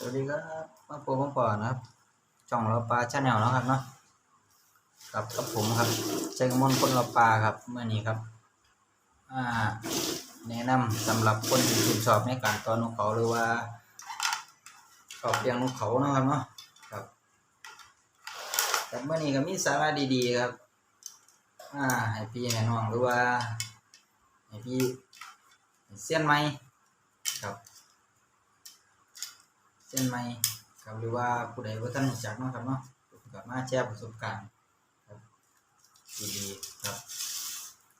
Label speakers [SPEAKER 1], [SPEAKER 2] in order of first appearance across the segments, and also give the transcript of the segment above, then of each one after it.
[SPEAKER 1] สวัสดีครับมาพบมาปอนะครับช่องเราปลาชาแนลนาะครับเนาะกับกับผมครับใจกมวลคนเราปลาครับเมื่อนี้ครับอ่าแนะนำสำหรับคนที่ชื่นชอบในการตอนนกเขาหรือว่าชอบเลี้ยงนกเขานะครับเนาะครับแต่เมื่อนี้ก็มีสาระดีๆครับอ่าให้พี่ให้น้องหรือว่าให้พี่เสี้ยนไหมครับ เส้นไหมครับหรือว่าผู้ใดว่าท่านรู้จักเนาะครับเนาะกับมาแชร์ประสบการณ์ครับดีๆครับ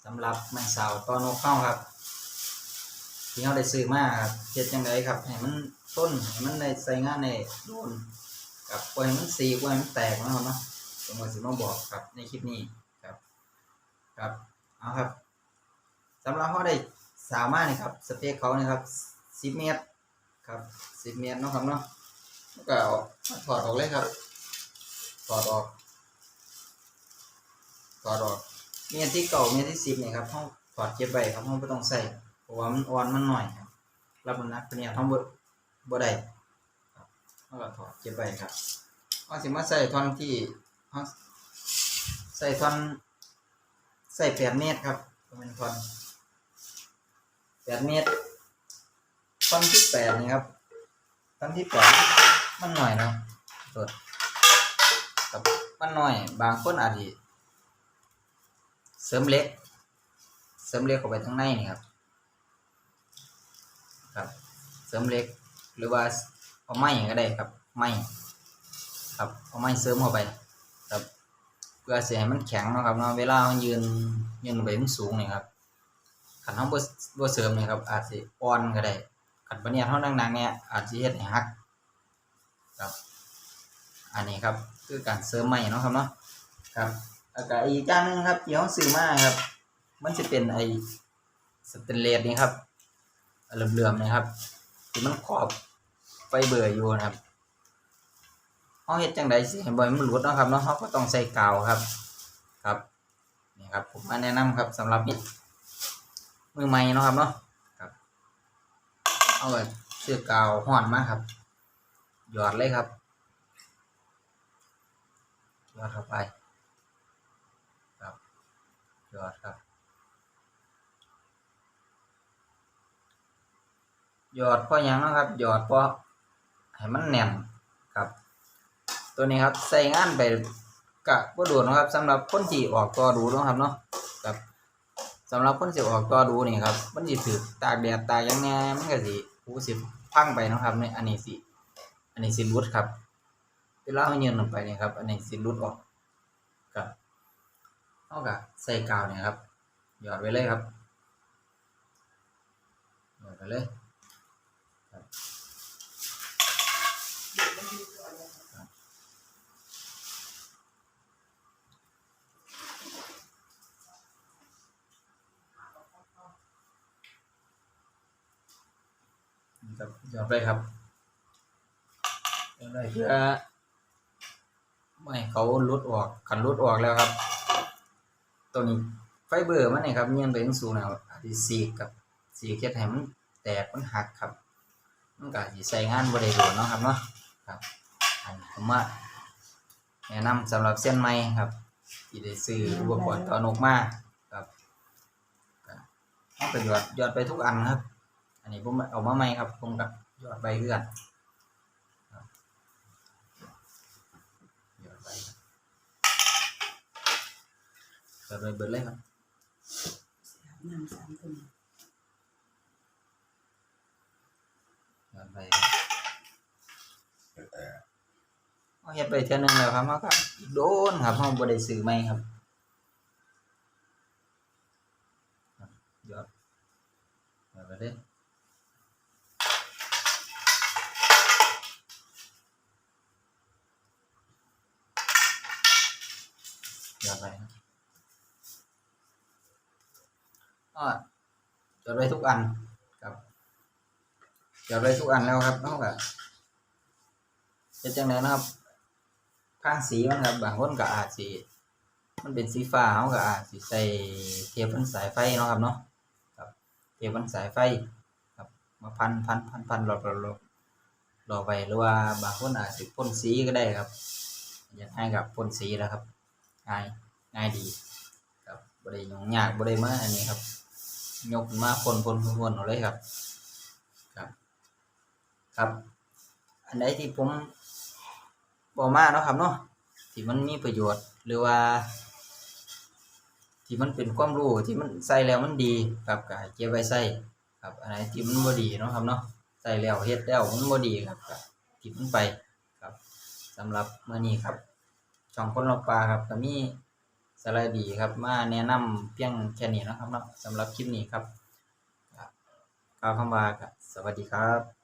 [SPEAKER 1] สำหรับแมงสาวตอนกเข้าครับที่เราได้ซื้อมาครับเฮ็ดจังไดครับให้มันต้นให้มันได้ใส่งานในโดนกับปล่อยมันสีปล่อยมันแตกนะครับเนาะผมก็สิมาบอกครับในคลิปนี้ครับ ครับเอาครับสำหรับเขาได้สามารถนี่ครับสเปคเขานี่ครับ10เมตร ครับสิบเมตรเนาะครับเนาะแล้วก็เอาถอดออกเลยครับ ถอดออก ถอดออก เมตรที่เก่าเมตรที่สิบเนี่ยครับห้องถอดเก็บไว้ครับห้องไม่ต้องใส่เพราะว่ามันอ่อนมันหน่อยครับรับน้ำหนักเนี้ยท้องบ่บ่ได้ครับแล้วก็ถอดเก็บไว้ครับเอาสิมาใส่ท่อนที่เอาใส่ท่อนใส่แปดเมตรครับเป็นท่อนแปดเมตร ตอนที่แปดนี่ครับตอนที่แปดมันหน่อยเนาะตัวกับมันหน่อย บางคนอาจจะเสริมเล็ก เสริมเล็กเข้าไปข้างในนี่ครับ ครับ เสริมเล็กหรือว่าเอาไม้ก็ได้ครับไม้ครับเอาไม้เสริมเข้าไป ครับ เพื่อเสียให้มันแข็งนะครับเนาะเวลามันยืนยืนไปมันสูงนี่ครับขันห้องบ่บ่เสริมนี่ครับอาจจะอ่อนก็ได้ ขันปะเนี่ยเท่านังๆเนี่ยอาจจะเฮ็ดให้หักครับ อันนี้ครับคือการเสริมใหม่เนาะครับเนาะครับแล้วก็อีกอย่างหนึงครับที่เราซื้อมาครับ มันจะเป็นไอสเตนเลสนี่ครับเหลื่อมๆนี่ครับที่มันขอบไฟเบอร์อยู่นะครับเราเฮ็ดจังไดสิให้บ่ให้มันหลุดเนาะครับเนาะเราก็ต้องใส่กาวครับครับนี่ครับผมมาแนะนำครับสำหรับมือใหม่เนาะครับเนาะ เอาแบบเชือกกาวห่อนมาครับ หยอดเลยครับ หยอดเข้าไป ครับ หยอดครับ หยอดเพราะยังนะครับ หยอดเพราะให้มันแน่นครับ ตัวนี้ครับใส่งานไปกะบ่โดนนะครับสำหรับคนที่ออกตัวดูนะครับเนาะครับสำหรับคนที่ออกตัวดูนี่ครับมันสิถือตากแดดตากยังแน่มันก็สิ หูสิพังไปนะครับในอันนี้สิอันนี้สิรุดครับเวลาเราเยืนลงไปเนี่ยครับ อันนี้สิรุดออกกับเอากะใส่กาวเนี่ยครับ หยอดไว้เลยครับหยอดไปเลยครับ ครับนี่ครับหยอดไปครับหยอดไปเพื่อไม่ให้เขาลุดออกขันลุดออกแล้วครับ ตัวนี้ไฟเบอร์มันนี่ครับเงียนไปถึงสูงแล้วอาจจะสีกกับสีเฮ็ดให้มันแตกมันหักครับมันก็สิใช้งานบ่ได้โดนเนาะครับเนาะครับอันนี้ผมว่าแนะนำสำหรับเส้นไม้ครับที่ได้ซื้ออุปกรณ์ต่อนกมาครับก็เอาไปหยอดหยอดไปทุกอันครับ อันนี้ผมเอามาใหม่ครับผมกับยอดไปเพื่อนครับหยอดไปครับหยอดไปเบิดเลยครับ
[SPEAKER 2] น้ำสามคน
[SPEAKER 1] ยอดไปครับเอาเฮ็ดไปเท่านึงแล้วครับเขาก็อีกโดนครับเขาบ่ได้ซื้อใหม่ครับยอดไปเลย ยอดไปครับอ่าหยอดไปทุกอันครับหยอดไปทุกอันแล้วครับเขาก็เป็นจังไดนะครับข้างสีมันครับบางคนก็อาจสิมันเป็นสีฟ้าเขาก็อาจสิใส่เทปพันสายไฟเนาะครับเนาะครับเทปพันสายไฟครับมาพันพันพันพันหลอดหลอดหลอดรอไปหรือว่าบางคนอาจสิพ่นสีก็ได้ครับอยากให้กับพ่นสีแล้วครับ ง่ายง่ายดีครับบ่ได้ยุ่งยากบ่ได้มาอันนี้ครับ ยกมาพ่นพ่นพ่นพ่นเอาเลยครับ ครับ ครับ อันใดที่ผมบอกมาเนาะครับเนาะที่มันมีประโยชน์หรือว่า ที่มันเป็นความรู้ที่มันใส่แล้วมันดีครับก็เก็บไว้ใส่ครับอันไหนที่มันบ่ดีเนาะครับเนาะใส่แล้วเฮ็ดแล้วมันบ่ดีครับก็ทิมมันไปครับสำหรับเมื้อนี้ครับ สองคนลอกปลาครับก็มีสาระดีครับ มาแนะนำเพียงแค่นี้นะครับเนาะสำหรับคลิปนี้ครับครับกล่าวคำว่าสวัสดีครับ